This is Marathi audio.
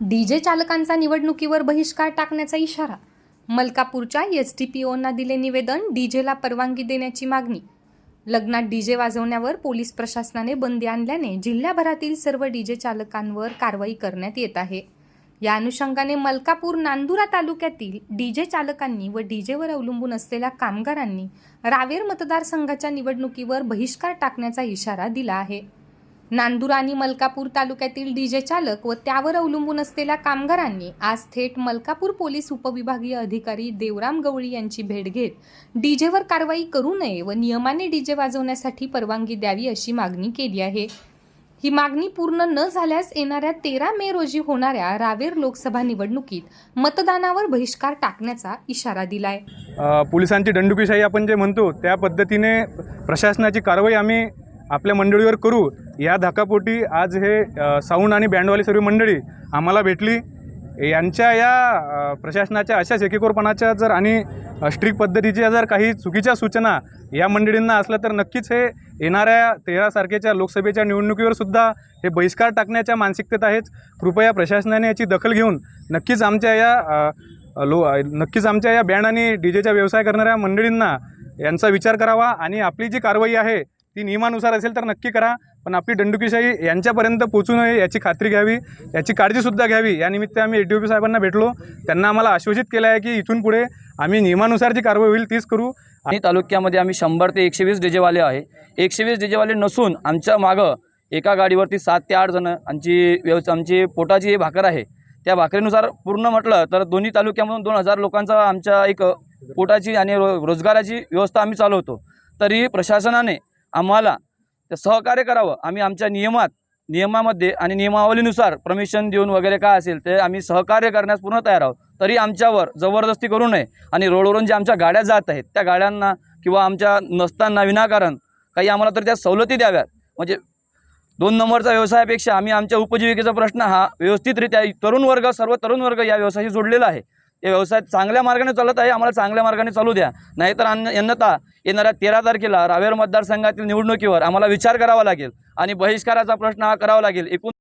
डीजे चालकांचा निवडणुकीवर बहिष्कार टाकण्याचा इशारा. मलकापूरच्या एस टी पी ओंना दिले निवेदन डीजेला परवानगी देण्याची मागणी. लग्नात डीजे वाजवण्यावर पोलीस प्रशासनाने बंदी आणल्याने जिल्ह्याभरातील सर्व डीजे चालकांवर कारवाई करण्यात येत आहे. या अनुषंगाने मलकापूर नांदुरा तालुक्यातील डीजे चालकांनी व डीजेवर अवलंबून असलेल्या कामगारांनी रावेर मतदारसंघाच्या निवडणुकीवर बहिष्कार टाकण्याचा इशारा दिला आहे. नांदूर आणि मलकापूर तालुक्यातील डीजे चालक व त्यावर अवलंबून असलेल्या कामगारांनी आज थेट मलकापूर पोलीस उपविभागीय अधिकारी देवराम गवळी यांची भेट घेत डीजेवर कारवाई करू नये व नियमाने डीजे वाजवण्यासाठी परवानगी द्यावी अशी मागणी केली आहे. ही मागणी पूर्ण न झाल्यास येणाऱ्या तेरा मे रोजी होणाऱ्या रावेर लोकसभा निवडणुकीत मतदानावर बहिष्कार टाकण्याचा इशारा दिलाय. पोलिसांची दंडुकीशाही आपण जे म्हणतो त्या पद्धतीने प्रशासनाची कारवाई आम्ही आपल्या मंडळीवर करू. या धाकापोटी आज हे साऊंड आणि बँडवाली सर्व मंडळी आम्हाला भेटली. यांच्या या प्रशासनाच्या अशाच एकेकोरपणाच्या जर आणि स्ट्रिक पद्धतीच्या जर काही चुकीच्या सूचना या मंडळींना असल्या तर नक्कीच हे येणाऱ्या तेरा तारखेच्या लोकसभेच्या निवडणुकीवर सुद्धा हे बहिष्कार टाकण्याच्या मानसिकतेत आहेच कृपया प्रशासनाने याची दखल घेऊन नक्कीच आमच्या या लो नक्कीच आमच्या या बँड आणि डी जेचा व्यवसाय करणाऱ्या मंडळींना यांचा विचार करावा आणि आपली जी कारवाई आहे ती नियमानुसार असेल तर नक्की करा. पण आपली दंडुकीशाही यांच्यापर्यंत पोचू नये याची खात्री घ्यावी. याची काळजीसुद्धा घ्यावी. यानिमित्त आम्ही ए टी ओ पी साहेबांना भेटलो. त्यांना आम्हाला आश्वासित केलं आहे की इथून पुढे आम्ही नियमानुसार जी कारवाई होईल तीच करू. आणि तालुक्यामध्ये आम्ही शंभर ते एकशे वीस डीजेवाले आहे. एकशे वीस डीजेवाले नसून आमच्या मागं एका गाडीवरती सात ते आठ जणं आमची व्यवस आमची पोटाची भाकर आहे. त्या भाकरीनुसार पूर्ण म्हटलं तर दोन्ही तालुक्यामधून दोन हजार लोकांचा आमच्या एक पोटाची आणि रो रोजगाराची व्यवस्था आम्ही चालवतो. तरी प्रशासनाने आम्हाला ते सहकार्य करावं. आम्ही आमच्या नियमात नियमामध्ये आणि नियमावलीनुसार परमिशन देऊन वगैरे काय असेल ते आम्ही सहकार्य करण्यास पूर्ण तयार आहोत. तरी आमच्यावर जबरदस्ती करू नये आणि रोडवरून ज्या आमच्या गाड्या जात आहेत त्या गाड्यांना किंवा आमच्या नसताना विनाकारण काही आम्हाला तर त्या सवलती द्याव्यात. म्हणजे दोन नंबरचा व्यवसायापेक्षा आम्ही आमच्या उपजीविकेचा प्रश्न हा व्यवस्थितरित्या तरुण वर्ग सर्व तरुण वर्ग या व्यवसायाशी जोडलेला आहे. या व्यवसाय चांगल्या मार्गाने चालत आहे आम्हाला चांगल्या मार्गाने चालू द्या. नाहीतर अन्य अन्यथा येणाऱ्या तेरा तारखेला रावेर मतदारसंघातील निवडणुकीवर आम्हाला विचार करावा लागेल आणि बहिष्काराचा प्रश्न हा करावा लागेल. एकूण